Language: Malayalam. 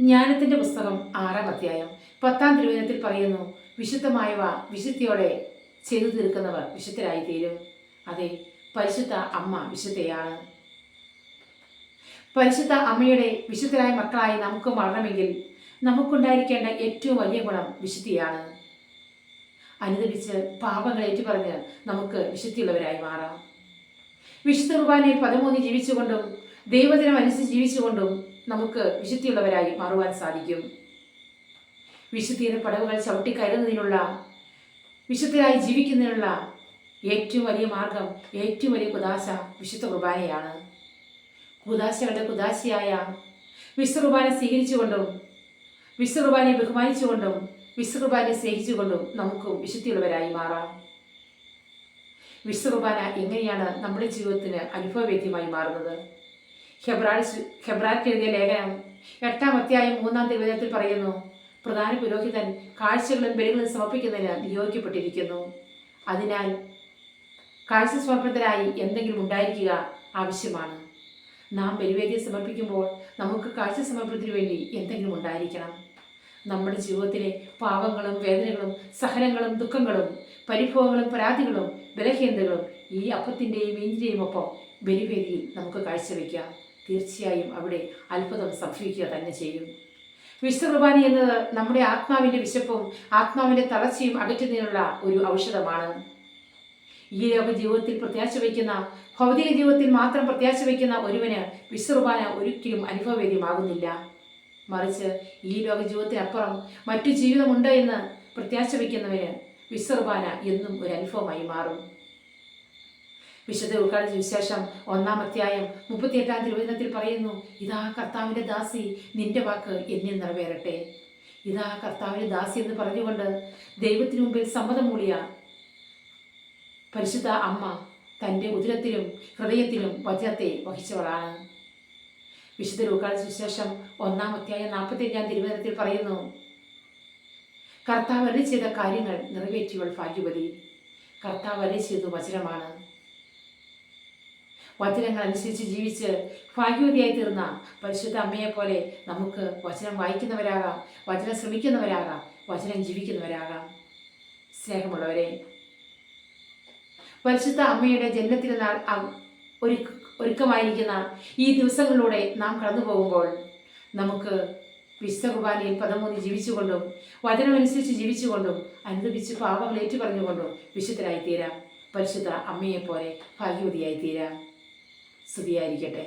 ജ്ഞാനത്തിന്റെ പുസ്തകം ആറാം അധ്യായം പത്താം തിരുവചനത്തിൽ പറയുന്നു വിശുദ്ധമായവ വിശുദ്ധിയോടെ ചെയ്തു തീർക്കുന്നവർ വിശുദ്ധരായി തീരും അതെ പരിശുദ്ധ അമ്മ വിശുദ്ധയാണ്. പരിശുദ്ധ അമ്മയുടെ വിശുദ്ധരായ മക്കളായി നമുക്ക് വളരണമെങ്കിൽ നമുക്കുണ്ടായിരിക്കേണ്ട ഏറ്റവും വലിയ ഗുണം വിശുദ്ധിയാണ്. അനുദപിച്ച് പാപങ്ങൾ ഏറ്റുപറഞ്ഞ് നമുക്ക് വിശുദ്ധിയുള്ളവരായി മാറാം. വിശുദ്ധ കുർബാനയിൽ പതിമൂന്ന് ജീവിച്ചുകൊണ്ടും ദൈവദിനം അനുസരിച്ച് ജീവിച്ചുകൊണ്ടും നമുക്ക് വിശുദ്ധിയുള്ളവരായി മാറുവാൻ സാധിക്കും. വിശുദ്ധിയുടെ പടവുകൾ ചവിട്ടിക്കയറുന്നതിനുള്ള വിശുദ്ധരായി ജീവിക്കുന്നതിനുള്ള ഏറ്റവും വലിയ മാർഗം ഏറ്റവും വലിയ കുദാശ വിശുദ്ധ കുർബാനയാണ്. കുദാശകളുടെ കുദാശയായ വിശുദ്ധ കുർബാന സ്വീകരിച്ചുകൊണ്ടും വിശുദ്ധ കുർബാനയെ ബഹുമാനിച്ചുകൊണ്ടും വിശുദ്ധ കുർബാനയെ സ്നേഹിച്ചുകൊണ്ടും നമുക്കും വിശുദ്ധിയുള്ളവരായി മാറാം. വിശുദ്ധ കുർബാന എങ്ങനെയാണ് നമ്മുടെ ജീവിതത്തിന് അനുഭവവേദ്യമായി മാറുന്നത്? ഹെബ്രാൽ ഹെബ്രാർക്ക് എഴുതിയ ലേഖനം എട്ടാം അധ്യായം മൂന്നാം തിരുവചനത്തിൽ പറയുന്നു പ്രധാന പുരോഹിതൻ കാഴ്ചകളും ബലികളും സമർപ്പിക്കുന്നതിന് നിയോഗിക്കപ്പെട്ടിരിക്കുന്നു. അതിനാൽ കാഴ്ച സമർപ്പണത്തിനായി എന്തെങ്കിലും ഉണ്ടായിരിക്കുക ആവശ്യമാണ്. നാം ബലിവേദ്യം സമർപ്പിക്കുമ്പോൾ നമുക്ക് കാഴ്ച സമർപ്പണത്തിന് വേണ്ടി എന്തെങ്കിലും ഉണ്ടായിരിക്കണം. നമ്മുടെ ജീവിതത്തിലെ പാവങ്ങളും വേദനകളും സഹനങ്ങളും ദുഃഖങ്ങളും പരിഭവങ്ങളും പരാതികളും ബലഹീനതകളും ഈ അപ്പത്തിന്റെയും ഇഞ്ചിന്റെയും ഒപ്പം ബലിവേദിയിൽ നമുക്ക് കാഴ്ചവെക്കാം തീർച്ചയായും അവിടെ അത്ഭുതം സംഭവിക്കുക തന്നെ ചെയ്യും. വിശുദ്ധ കുർബാന എന്നത് നമ്മുടെ ആത്മാവിന്റെ വിശപ്പും ആത്മാവിന്റെ തളർച്ചയും അകറ്റുന്നതിനുള്ള ഒരു ഔഷധമാണ്. ഈ ലോക ജീവിതത്തിൽ പ്രത്യാശ വയ്ക്കുന്ന ഭൗതിക ജീവിതത്തിൽ മാത്രം പ്രത്യാശ വയ്ക്കുന്ന ഒരുവന് വിശ്വകുർബാന ഒരിക്കലും അനുഭവവേദ്യമാകുന്നില്ല. മറിച്ച് ഈ ലോക ജീവിതത്തിനപ്പുറം മറ്റു ജീവിതമുണ്ട് എന്ന് പ്രത്യാശ വയ്ക്കുന്നവന് വിശ്വകുർബാന എന്നും ഒരു അനുഭവമായി മാറും. വിശുദ്ധ ഉൾക്കാട് വിശേഷം ഒന്നാം അധ്യായം മുപ്പത്തിയെട്ടാം തിരുവചനത്തിൽ പറയുന്നു ഇതാ കർത്താവിന്റെ ദാസി നിന്റെ വാക്ക് എന്നെ നിറവേറട്ടെ. ഇതാ കർത്താവിന്റെ ദാസി എന്ന് പറഞ്ഞുകൊണ്ട് ദൈവത്തിനു മുമ്പിൽ സമ്മതം മൂളിയ പരിശുദ്ധ അമ്മ തന്റെ ഉദരത്തിലും ഹൃദയത്തിലും വജ്രത്തെ വഹിച്ചവളാണ്. വിശുദ്ധ ലൂക്കാട് സുശേഷം ഒന്നാം അധ്യായം നാൽപ്പത്തിയഞ്ചാം തിരുവനന്തപുരത്തിൽ പറയുന്നു കർത്താവ് അരളി ചെയ്ത കാര്യങ്ങൾ നിറവേറ്റിയവൾ ഭാഗ്യവതി. കർത്താവ് അരളി ചെയ്തു വചനമാണ്. വചനങ്ങൾ അനുസരിച്ച് ജീവിച്ച് ഭാഗ്യവതിയായി തീർന്ന പരിശുദ്ധ അമ്മയെപ്പോലെ നമുക്ക് വചനം വായിക്കുന്നവരാകാം വചനം ശ്രമിക്കുന്നവരാകാം വചനം ജീവിക്കുന്നവരാകാം. സ്നേഹമുള്ളവരെ പരിശുദ്ധ അമ്മയുടെ ജന്മത്തിരുന്നാൾ ഒരു ഒരുക്കമായിരിക്കുന്ന ഈ ദിവസങ്ങളിലൂടെ നാം കടന്നു പോകുമ്പോൾ നമുക്ക് വിശുദ്ധ കുർബാനയിൽ ജീവിച്ചുകൊണ്ടും വചനമനുസരിച്ച് ജീവിച്ചുകൊണ്ടും അനുദപിച്ച് പാപങ്ങൾ ഏറ്റുപറഞ്ഞുകൊണ്ടും വിശുദ്ധരായിത്തീരാം. പരിശുദ്ധ അമ്മയെപ്പോലെ ഭാഗ്യവതിയായി തീരാം സ്തുതിയായിരിക്കട്ടെ.